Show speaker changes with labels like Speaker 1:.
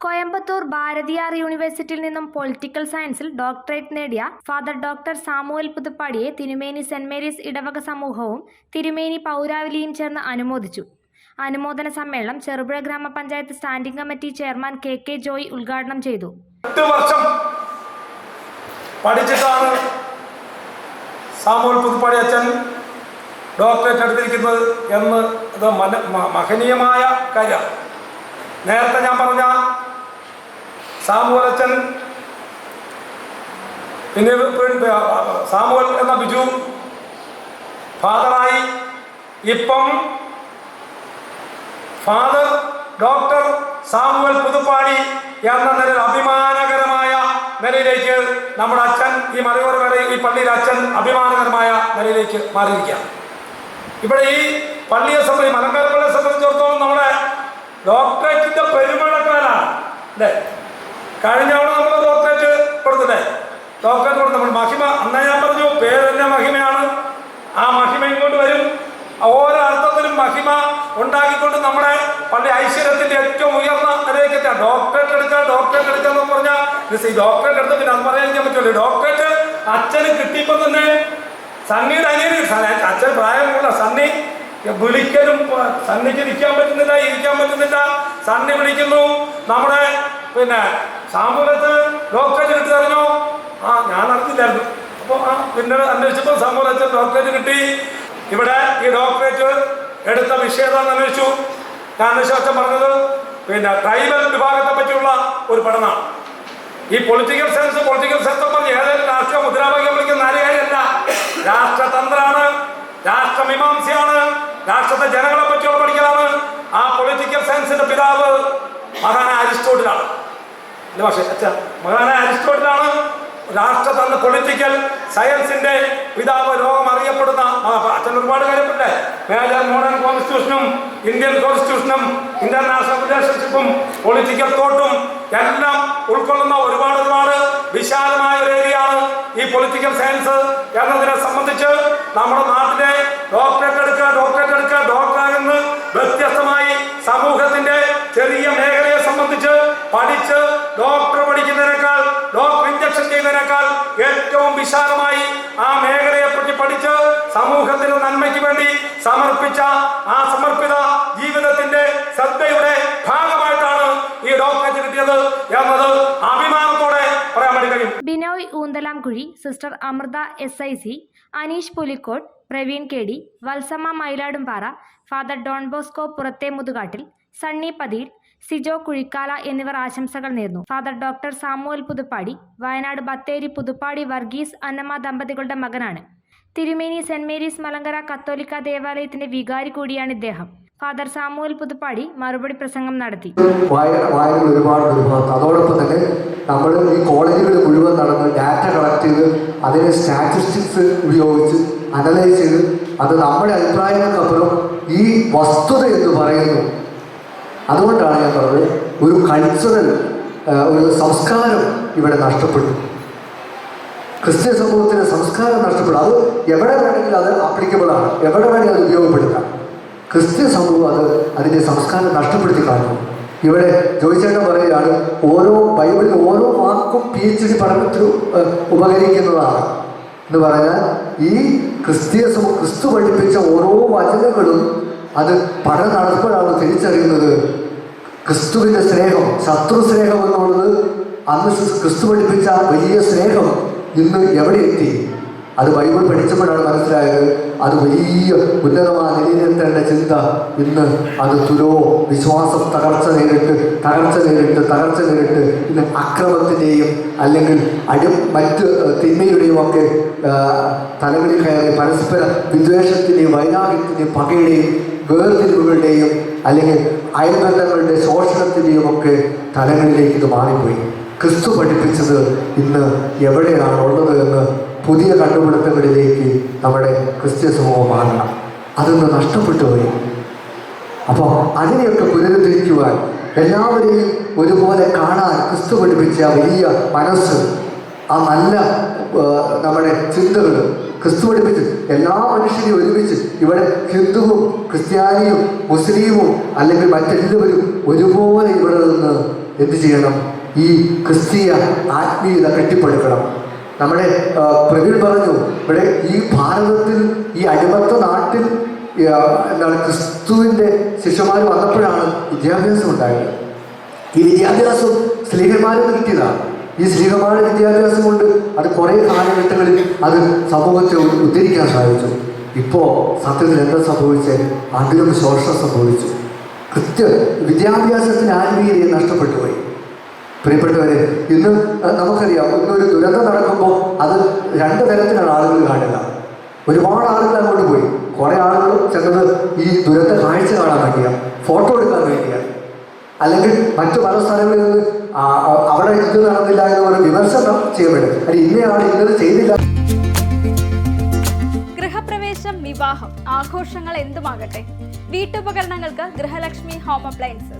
Speaker 1: കോയമ്പത്തൂർ ഭാരതിയാർ യൂണിവേഴ്സിറ്റിയിൽ നിന്നും പൊളിറ്റിക്കൽ സയൻസിൽ ഡോക്ടറേറ്റ് നേടിയ ഫാദർ ഡോക്ടർ സാമുവൽ പുതുപ്പാടിയെ തിരുമേനി സെന്റ് മേരീസ് ഇടവക സമൂഹവും തിരുമേനി പൗരാവലിയും ചേർന്ന് അനുമോദിച്ചു. അനുമോദന സമ്മേളനം ചെറുപുഴ ഗ്രാമപഞ്ചായത്ത് standing committee chairman K K Joy ഉദ്ഘാടനം ചെയ്തു.
Speaker 2: വർഷം പഠിച്ചിട്ടാണ് സാമുവൽ പുതുപ്പാടി അച്ഛൻ ഡോക്ടറേറ്റ് എടുത്തിരിക്കുന്നത് എന്ന് മഹനീയമായ കാര്യമാണ് നേരത്തെ ഞാൻ പറഞ്ഞ സാമുവൽ പിന്നീട് പിന്നെ പിന്നെ സാമുവൽ എന്ന ബിജു ഫാദറായി ഇപ്പം ഫാദർ ഡോക്ടർ സാമുവൽ പുതുപ്പാടി എന്ന നിലയിൽ അഭിമാനകരമായ നിലയിലേക്ക് നമ്മുടെ അച്ഛൻ ഈ മലയോര വരെ ഈ പള്ളിയിലെ അച്ഛൻ അഭിമാനകരമായ നിലയിലേക്ക് മാറിയിരിക്കുകയാണ്. ഇവിടെ ഈ പള്ളിയെ സംബന്ധിച്ച് മലങ്കര സംബന്ധിച്ചിടത്തോളം നമ്മുടെ ഡോക്ടറേറ്റിന്റെ പെരുമഴക്കാലാണ്. അല്ലേ? കഴിഞ്ഞ തവണ നമ്മൾ ഡോക്ടറേറ്റ് കൊടുത്തില്ലേ? ഡോക്ടറേറ്റ് കൊടുത്തു നമ്മൾ മഹിമ അന്ന് ഞാൻ പറഞ്ഞു പേരെന്നെ മഹിമയാണ്. ആ മഹിമ ഇങ്ങോട്ട് വരും. ഓരോ അർത്ഥത്തിലും മഹിമ ഉണ്ടാക്കിക്കൊണ്ട് നമ്മുടെ പള്ളി ഐശ്വര്യത്തിന്റെ ഏറ്റവും ഉയർന്ന നിലയിലേക്ക് എത്താം ഡോക്ടറേറ്റ് എടുക്കുക ഡോക്ടറേറ്റ് എടുക്കുക എന്ന് പറഞ്ഞാൽ ഈ ഡോക്ടറേറ്റ് എടുത്ത് പിന്നെ അത് പറയാൻ പറ്റുള്ളൂ ഡോക്ടറേറ്റ് അച്ഛന് കിട്ടിയപ്പോൾ തന്നെ സണ്ണിയുടെ അനിയന് അച്ഛൻ പ്രായമുള്ള സണ്ണി. വിളിക്കലും സണ്ണിക്ക് ഇരിക്കാൻ പറ്റുന്നില്ല ഇരിക്കാൻ പറ്റുന്നില്ല. സണ്ണി വിളിക്കുന്നു. നമ്മുടെ പിന്നെ സാമ്പൂലത്ത് ഡോക്ടറേറ്റ് കിട്ടി അറിഞ്ഞോ? ആ ഞാൻ അറിഞ്ഞില്ലായിരുന്നു. അപ്പോൾ ആ പിന്നെ അന്വേഷിച്ചപ്പോൾ സാമ്പൂലത്ത് ഡോക്ടറേറ്റ് കിട്ടി. ഇവിടെ ഈ ഡോക്ടറേറ്റ് എടുത്ത വിഷയതാന്ന് അന്വേഷിച്ചു. ഞാൻ അന്വേഷിച്ച പറഞ്ഞത് പിന്നെ ട്രൈബൽ വിഭാഗത്തെ പറ്റിയുള്ള ഒരു പഠനമാണ് ഈ പൊളിറ്റിക്കൽ സയൻസ് പൊളിറ്റിക്കൽ സയൻസ് പറഞ്ഞ് ഏതെങ്കിലും രാഷ്ട്രീയ മുദ്രാവാക്യം വിളിക്കുന്ന നാലുകാരല്ല രാഷ്ട്രതന്ത്രാണ് രാഷ്ട്രമീമാംസയാണ് രാഷ്ട്രത്തെ ജനങ്ങളെ പറ്റിയുള്ള പഠിക്കലാണ് ആ പൊളിറ്റിക്കൽ സയൻസിന്റെ പിതാവ് മഹാനായ അരിസ്റ്റോട്ടിലാണ്. എന്റെ പക്ഷേ അച്ഛാ മഹാനായ അരിസ്റ്റോട്ടിലാണ് രാഷ്ട്രതന്ത്ര പൊളിറ്റിക്കൽ സയൻസിന്റെ പിതാവ് ലോകം അറിയപ്പെടുന്ന അച്ഛൻ ഒരുപാട് കാര്യപ്പെട്ടെ മേജർ മോഡേൺ കോൺസ്റ്റിറ്റ്യൂഷനും ഇന്ത്യൻ കോൺസ്റ്റിറ്റ്യൂഷനും ഇന്റർനാഷണൽ റിലേഷൻഷിപ്പും പൊളിറ്റിക്കൽ തോട്ടും എല്ലാം ഉൾക്കൊള്ളുന്ന ഒരുപാട് ഒരുപാട് വിശാലമായ ഒരു ഏരിയയാണ് ഈ പൊളിറ്റിക്കൽ സയൻസ് എന്നതിനെ സംബന്ധിച്ച് നമ്മുടെ നാട്ടിലെ ഡോക്ടറേറ്റ് എടുക്കുക സമൂഹത്തിന്റെ നന്മയ്ക്ക് വേണ്ടി സമർപ്പിച്ച ആ സമർപ്പിത ജീവിതത്തിന്റെ ശ്രദ്ധയുടെ ഭാഗമായിട്ടാണ് ഈ ഡോക്ടറേറ്റ് കിട്ടിയത് എന്നത് അഭിമാനത്തോടെ പറയാൻ വേണ്ടി കഴിയും.
Speaker 1: Binoy Oonthalamkuzhi sister Amritha S I C Aneesh Pulikkode Praveen K D Valsamma Mayiladumpara father Don Bosco പുറത്തെ മുതുകാട്ടിൽ സണ്ണി പതിയിൽ സിജോ കുഴിക്കാല എന്നിവർ ആശംസകൾ നേർന്നു. Father doctor Samuel Puthuppadi Wayanad Bathery Puthuppadi Varghese Annamma ദമ്പതികളുടെ മകനാണ്. തിരുമേനി സെന്റ് മേരീസ് മലങ്കര കത്തോലിക്ക ദേവാലയത്തിന്റെ വികാരി കൂടിയാണ് ഇദ്ദേഹം. ഫാദർ സാമുവൽ പുതുപ്പാടി മറുപടി പ്രസംഗം നടത്തി.
Speaker 3: വായ വായനകൾ ഒരുപാട് ഒരുപാട് അതോടൊപ്പം തന്നെ നമ്മൾ ഈ കോളേജുകൾ മുഴുവൻ നടന്ന് ഡാറ്റ കളക്ട് ചെയ്ത് അതിനെ സ്റ്റാറ്റിസ്റ്റിക്സ് ഉപയോഗിച്ച് അനലൈസ് ചെയ്ത് അത് നമ്മുടെ അഭിപ്രായങ്ങൾക്കപ്പുറം ഈ വസ്തുത എന്ന് പറയുന്നു. അതുകൊണ്ടാണ് ഞാൻ പറഞ്ഞത് ഒരു കൾച്ചറൽ ഒരു സംസ്കാരം ഇവിടെ നഷ്ടപ്പെട്ടു. ക്രിസ്ത്യൻ സമൂഹത്തിന് സംസ്കാരം നഷ്ടപ്പെടും. അത് എവിടെ വേണമെങ്കിലും അത് ആപ്ലിക്കബിൾ ആണ്. എവിടെ വേണമെങ്കിലും അത് ഉപയോഗപ്പെടുത്താം. ക്രിസ്ത്യൻ സമൂഹം അത് അതിന്റെ സംസ്കാരം നഷ്ടപ്പെടുത്തി കാണുന്നു ഇവിടെ ജോയിച്ചേട്ടൻ പറയുകയാണ് ഓരോ ബൈബിളിൽ ഓരോ വാക്കും പി എച്ച് ഡി പഠനത്തിൽ ഉപകരിക്കുന്നതാണ്. എന്ന് പറഞ്ഞാൽ ഈ ക്രിസ്തീയ ക്രിസ്തു പഠിപ്പിച്ച ഓരോ വചനങ്ങളും അത് പഠന നടത്തുമ്പോഴാണ് തിരിച്ചറിയുന്നത്. ക്രിസ്തുവിന്റെ സ്നേഹം ശത്രു സ്നേഹം എന്നുള്ളത് അന്ന് ക്രിസ്തു പഠിപ്പിച്ച വലിയ സ്നേഹം. ഇന്ന് എവിടെ എത്തി? അത് ബൈബിൾ പഠിച്ചപ്പോഴാണ് മനസ്സിലായത്. അത് വലിയ ഉന്നതമായ നിലയിലെത്തേണ്ട ചിന്ത ഇന്ന് അത് തുരോ വിശ്വാസം തകർച്ച നേരിട്ട് തകർച്ച നേരിട്ട് തകർച്ച നേരിട്ട് ഇന്ന് അക്രമത്തിന്റെയും അല്ലെങ്കിൽ അടി മറ്റ് തിന്മയുടെയും ഒക്കെ തലകളിൽ കയറി പരസ്പര വിദ്വേഷത്തിന്റെയും വൈരാഗ്യത്തിന്റെയും പകയുടെയും വേർതിരിവുകളുടെയും അല്ലെങ്കിൽ അയൽബന്ധങ്ങളുടെ ശോഷണത്തിന്റെയും ഒക്കെ തലങ്ങളിലേക്ക് ഇത് മാറിപ്പോയി. ക്രിസ്തു പഠിപ്പിച്ചത് ഇന്ന് എവിടെയാണ് ഉള്ളത് എന്ന് പുതിയ കണ്ടുപിടുത്തങ്ങളിലേക്ക് നമ്മുടെ ക്രിസ്ത്യ സമൂഹം മാറണം. അതൊന്ന് നഷ്ടപ്പെട്ടു പോയി. അപ്പോൾ അതിനെയൊക്കെ പുനരുദ്ധരിക്കുവാൻ എല്ലാവരെയും ഒരുപോലെ കാണാൻ ക്രിസ്തു പഠിപ്പിച്ച വലിയ മനസ്സ് ആ നല്ല നമ്മുടെ ചിന്തകൾ ക്രിസ്തു പഠിപ്പിച്ച് എല്ലാ മനുഷ്യരെയും ഒരുമിച്ച് ഇവിടെ ഹിന്ദുവും ക്രിസ്ത്യാനിയും മുസ്ലിമും അല്ലെങ്കിൽ മറ്റെല്ലാവരും ഒരുപോലെ ഇവിടെ നിന്ന് എന്ത് ചെയ്യണം? ഈ ക്രിസ്തീയ ആത്മീയത കെട്ടിപ്പടുക്കണം. നമ്മുടെ പ്രവീൺ പറഞ്ഞു ഇവിടെ ഈ ഭാരതത്തിൽ ഈ അടിമത്ത നാട്ടിൽ എന്താണ് ക്രിസ്തുവിന്റെ ശിഷ്യന്മാർ വന്നപ്പോഴാണ് വിദ്യാഭ്യാസം ഉണ്ടായത്. ഈ വിദ്യാഭ്യാസം സ്ലീഹന്മാർ കിട്ടിയതാണ്. ഈ സ്ത്രീഹന്മാരുടെ വിദ്യാഭ്യാസം കൊണ്ട് അത് കുറേ കാലഘട്ടങ്ങളിൽ അത് സമൂഹത്തെ ഉദ്ധരിക്കാൻ സാധിച്ചു. ഇപ്പോൾ സത്യത്തിൽ എന്താ സംഭവിച്ചത് അതിലും ശോഷണം സംഭവിച്ചു. കൃത്യ വിദ്യാഭ്യാസത്തിന് ആത്മീയതയെ നഷ്ടപ്പെട്ടു പോയി. പ്രിയപ്പെട്ടവരെ ഇന്ന് നമുക്കറിയാം ഇന്നൊരു ദുരന്തം നടക്കുമ്പോൾ അത് രണ്ട് തരത്തിലാണ് ആളുകൾ കാണുക. ഒരുപാട് ആളുകൾ അങ്ങോട്ട് പോയി. കുറേ ആളുകൾ ചെന്നത് ഈ ദുരന്ത കാഴ്ച കാണാൻ വേണ്ടിയാണ് ഫോട്ടോ എടുക്കാൻ വേണ്ടിയാണ് അല്ലെങ്കിൽ മറ്റു പല സ്ഥലങ്ങളിൽ നിന്ന് അവിടെ ഇത് നടന്നില്ല എന്ന് ഒരു വിമർശനം ചെയ്യപ്പെടും. അല്ലെ ഇന്നയാൾ ഇന്നത് ചെയ്തില്ല.
Speaker 4: ഗൃഹപ്രവേശം വിവാഹം ആഘോഷങ്ങൾ എന്തുമാകട്ടെ? വീട്ടുപകരണങ്ങൾക്ക് Grihalakshmi home appliances.